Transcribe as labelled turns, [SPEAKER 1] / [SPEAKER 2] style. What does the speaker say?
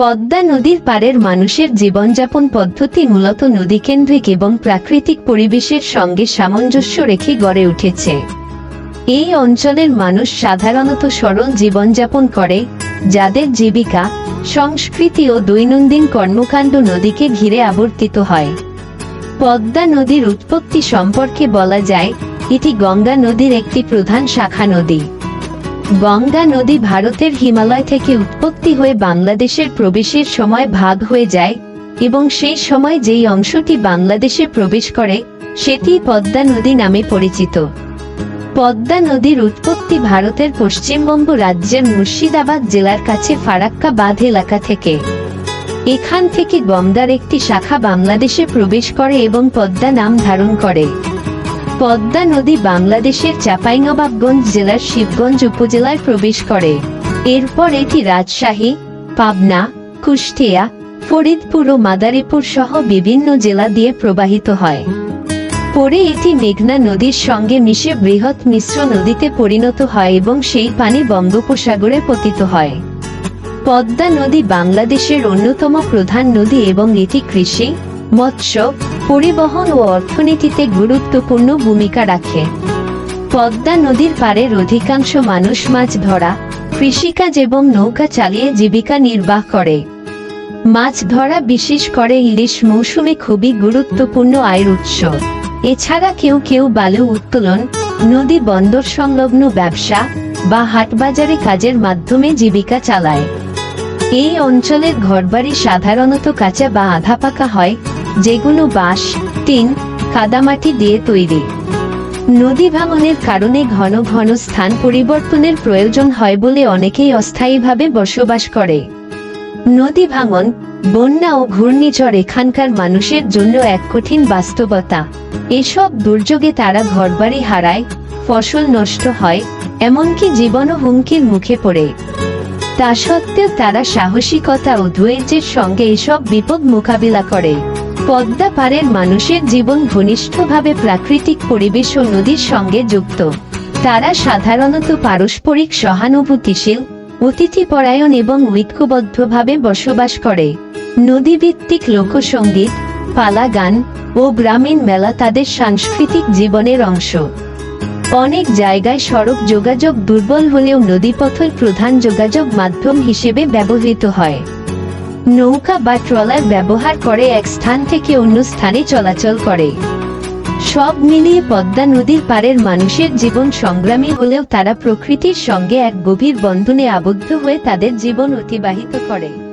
[SPEAKER 1] পদ্মা নদীর পাড়ের মানুষের জীবনযাপন পদ্ধতি মূলত নদীকেন্দ্রিক এবং প্রাকৃতিক পরিবেশের সঙ্গে সামঞ্জস্য রেখে গড়ে উঠেছে। এই অঞ্চলের মানুষ সাধারণত সরল জীবনযাপন করে, যাদের জীবিকা, সংস্কৃতি ও দৈনন্দিন কর্মকাণ্ড নদীকে ঘিরে আবর্তিত হয়। পদ্মা নদীর উৎপত্তি সম্পর্কে বলা যায়, এটি গঙ্গা নদীর একটি প্রধান শাখা নদী। গঙ্গা নদী ভারতের হিমালয় থেকে উৎপত্তি হয়ে বাংলাদেশের প্রবেশের সময় ভাগ হয়ে যায়, এবং সেই সময় যেই অংশটি বাংলাদেশে প্রবেশ করে, সেটি পদ্মা নদী নামে পরিচিত। পদ্মা নদীর উৎপত্তি ভারতের পশ্চিমবঙ্গ রাজ্যের মুর্শিদাবাদ জেলার কাছে ফারাক্কা বাঁধ এলাকা থেকে। এখান থেকে গঙ্গার একটি শাখা বাংলাদেশে প্রবেশ করে এবং পদ্মা নাম ধারণ করে। পদ্মা নদী বাংলাদেশের চাঁপাইনবাবগঞ্জ জেলার শিবগঞ্জ উপজেলায় প্রবেশ করে। এরপর এটি রাজশাহী, পাবনা, কুষ্টিয়া, ফরিদপুর ও মাদারীপুর সহ বিভিন্ন জেলা দিয়ে প্রবাহিত হয়। পরে এটি মেঘনা নদীর সঙ্গে মিশে বৃহৎ মিশ্র নদীতে পরিণত হয় এবং সেই পানি বঙ্গোপসাগরে পতিত হয়। পদ্মা নদী বাংলাদেশের অন্যতম প্রধান নদী এবং এটি কৃষি, মৎস্য পরিবহন ও অর্থনীতিতে গুরুত্বপূর্ণ ভূমিকা রাখে। পদ্মা নদীর পাড়ের অধিকাংশ মানুষ মাছ ধরা, কৃষিকাজ এবং নৌকা চালিয়ে জীবিকা নির্বাহ করে। মাছ ধরা বিশেষ করে ইলিশ মৌসুমে খুবই গুরুত্বপূর্ণ আয়ের উৎস। এছাড়া কেউ কেউ বালু উত্তোলন, নদী বন্দর সংলগ্ন ব্যবসা বা হাটবাজারে কাজের মাধ্যমে জীবিকা চালায়। এই অঞ্চলের ঘরবাড়ি সাধারণত কাঁচা বা আধা পাকা হয় যেগুলো বাঁশ, টিন, কাদামাটি দিয়ে তৈরি। নদী ভাঙনের কারণে ঘন ঘন স্থান পরিবর্তনের প্রয়োজন হয় বলে অনেকেই অস্থায়ীভাবে বসবাস করে। নদী ভাঙন, বন্যা ও ঘূর্ণিঝড় এখানকার মানুষের জন্য এক কঠিন বাস্তবতা। এসব দুর্যোগে তারা ঘরবাড়ি হারায়, ফসল নষ্ট হয়, এমনকি জীবনও হুমকির মুখে পড়ে। তা সত্ত্বেও তারা সাহসিকতা ও ধৈর্যের সঙ্গে এসব বিপদ মোকাবিলা করে। পদ্মা পাড়ের মানুষের জীবন ঘনিষ্ঠভাবে প্রাকৃতিক পরিবেশ ও নদীর সঙ্গে যুক্ত। তারা সাধারণত পারস্পরিক সহানুভূতিশীল অতিথিপরায়ণ এবং ঐক্যবদ্ধভাবে বসবাস করে। নদীভিত্তিক লোকসঙ্গীত পালা গান ও গ্রামীণ মেলা তাদের সাংস্কৃতিক জীবনের অংশ। অনেক জায়গায় সড়ক যোগাযোগ দুর্বল হলেও নদীপথই প্রধান যোগাযোগ মাধ্যম হিসেবে ব্যবহৃত হয়। নৌকা বা ট্রলার ব্যবহার করে এক স্থান থেকে অন্য স্থানে চলাচল করে। সব মিলিয়ে পদ্মা নদীর পারের মানুষের জীবন সংগ্রামী হলেও তারা প্রকৃতির সঙ্গে এক গভীর বন্ধনে আবদ্ধ হয়ে তাদের জীবন অতিবাহিত করে।